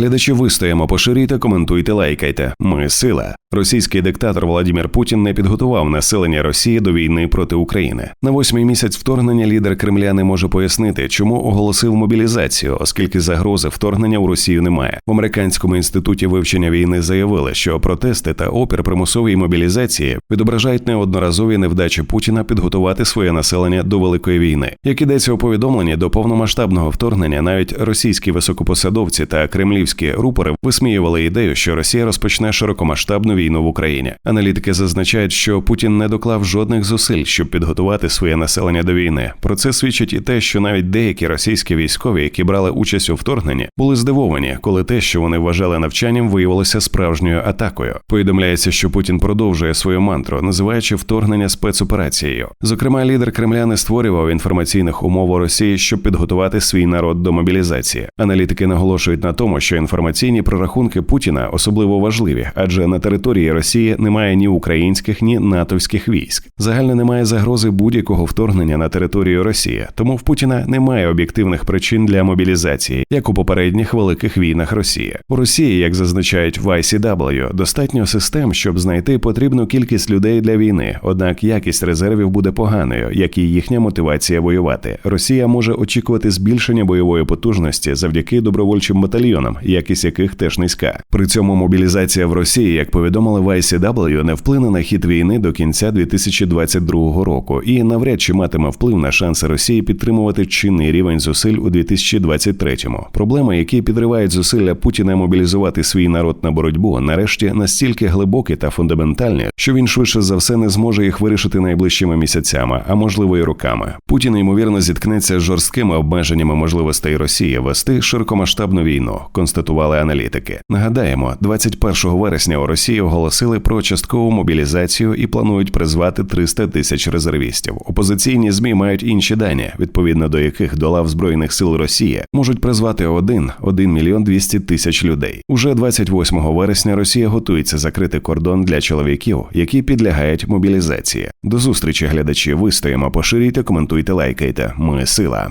Глядачі вистоїмо, поширюйте, коментуйте, лайкайте. Ми сила. Російський диктатор Владимир Путін не підготував населення Росії до війни проти України. На восьмий місяць вторгнення лідер Кремля не може пояснити, чому оголосив мобілізацію, оскільки загрози вторгнення у Росію немає. В американському інституті вивчення війни заявили, що протести та опір примусовій мобілізації відображають неодноразові невдачі Путіна підготувати своє населення до великої війни. Як ідеться у повідомленні до повномасштабного вторгнення, навіть російські високопосадовці та кремлівські рупори висміювали ідею, що Росія розпочне широкомасштабну війну в Україні. Аналітики зазначають, що Путін не доклав жодних зусиль, щоб підготувати своє населення до війни. Про це свідчить і те, що навіть деякі російські військові, які брали участь у вторгненні, були здивовані, коли те, що вони вважали навчанням, виявилося справжньою атакою. Повідомляється, що Путін продовжує свою мантру, називаючи вторгнення спецоперацією. Зокрема, лідер Кремля не створював інформаційних умов у Росії, щоб підготувати свій народ до мобілізації. Аналітики наголошують на тому, що інформаційні прорахунки Путіна особливо важливі, адже на території Росії немає ні українських, ні натовських військ. Загально немає загрози будь-якого вторгнення на територію Росії, тому в Путіна немає об'єктивних причин для мобілізації, як у попередніх великих війнах Росії. У Росії, як зазначають в ICW, достатньо систем, щоб знайти потрібну кількість людей для війни. Однак якість резервів буде поганою, як і їхня мотивація воювати. Росія може очікувати збільшення бойової потужності завдяки добровольчим батальйонам, якість яких теж низька. При цьому мобілізація в Росії, як повідомили в ICW, не вплине на хід війни до кінця 2022 року і навряд чи матиме вплив на шанси Росії підтримувати чинний рівень зусиль у 2023-му. Проблеми, які підривають зусилля Путіна мобілізувати свій народ на боротьбу, нарешті настільки глибокі та фундаментальні, що він швидше за все не зможе їх вирішити найближчими місяцями, а можливо і роками. Путін ймовірно зіткнеться з жорсткими обмеженнями можливостей Росії вести широкомасштабну війну, констатували аналітики. Нагадаємо, 21 вересня у Росії оголосили про часткову мобілізацію і планують призвати 300 тисяч резервістів. Опозиційні змі мають інші дані, відповідно до яких до лав збройних сил Росії можуть призвати один 1 мільйон 200 тисяч людей. Уже 28 вересня Росія готується закрити кордон для чоловіків, які підлягають мобілізації. До зустрічі глядачі. Вистоїмо, поширюйте, коментуйте, лайкайте. Ми сила.